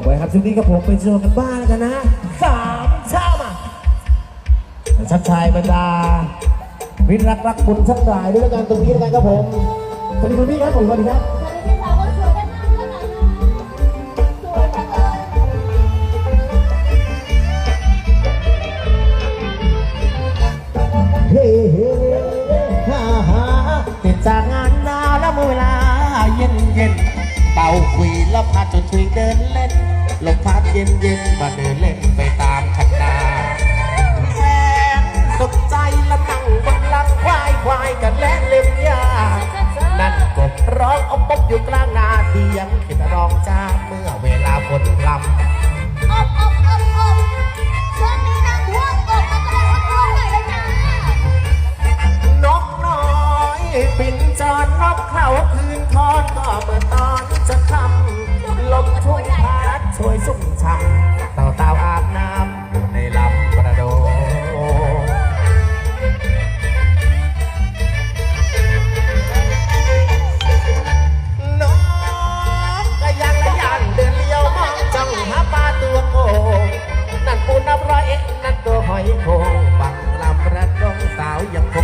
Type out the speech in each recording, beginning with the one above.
กไว้ครับช่วงนี้กับผมเป็นโชว์กันบ้านแล้วกันนะสามชามาชัดชายบรรดาวิทย์รักรักคุณทั้งหลายด้วยแล้วกันตรงนี้แล้วกันครับผมสวัสดีคุณพี่ครับผมสวัสดีครับสวัสดีค่ะคนสวยด้านหน้าด้วยหน่อยนะสวยจังเลยเฮ้เฮ้ฮ่าฮ่าติดจากงานหนาวแล้วเมื่อเวลาเย็นเย็นเป่าคุยแล้วพาจนคุยเดินเล่นลมพัดเย็นเย็นมาเดินเล่นไปตามคันนาแฟนสุขใจและนั่งบนหลังควายควายกันและเล่มยานั่นกบร้องเอาปบอยู่กลางนาเทียงคิดร้องจ้าเมื่อเวลาฝนพรำ ช่วยสุ่มช่ำเต่าเต่าอาบน้ำในลำประโดนกก็ยังละยันเดินเลี้ยวมองจ้องหาปลาตัวโกนั่นปูนับร้อยเอ็ดนั่นตัวหอยโคงบังลำระดงสาวยังคง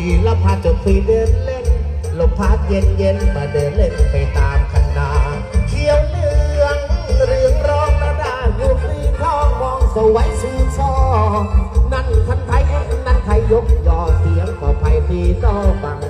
เป่าคุยล้วพาจะฟีเดินเล่นลมพัดเย็นเย็นมาเดินเล่นไปตามคันนาเขียวเหลืองเรืองร้องระดาอยู่ตีทองมองสวยสูช่อนั่นคันไทยเอ็นั่นไทยยกยอเสียงขอภัยพี่น้อฟังบัง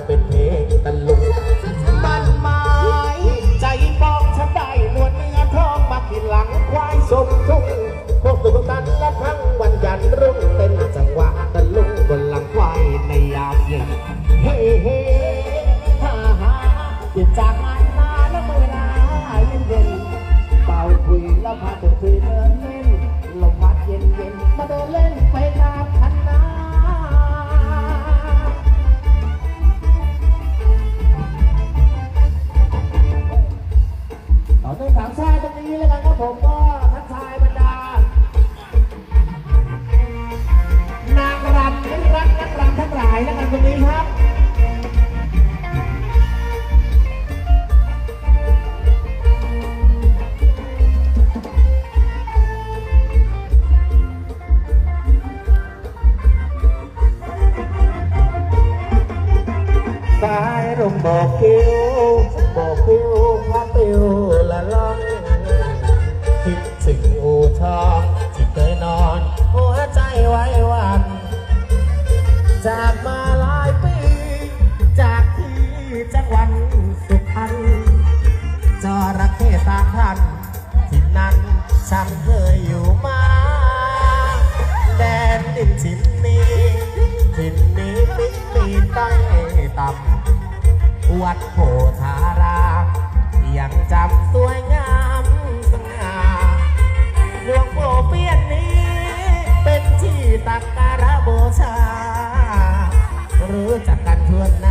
สายลมบอกคิวบอกคิวพาติวละล่องคิดถึงอูทองที่เคยนอน หัวใจไว้วัน จากมาหลายปี จากที่จังหวัดสุพรรณจระเข้ตาพันที่นั่นฉันเคยอยู่มา แดนดินถิ่นนี้ วัดโพธารามยังจำสวยงามสง่าหลวงโอเปียนนี้ เป็นที่ตักการะบูชา รู้จักกันทั่วหน้า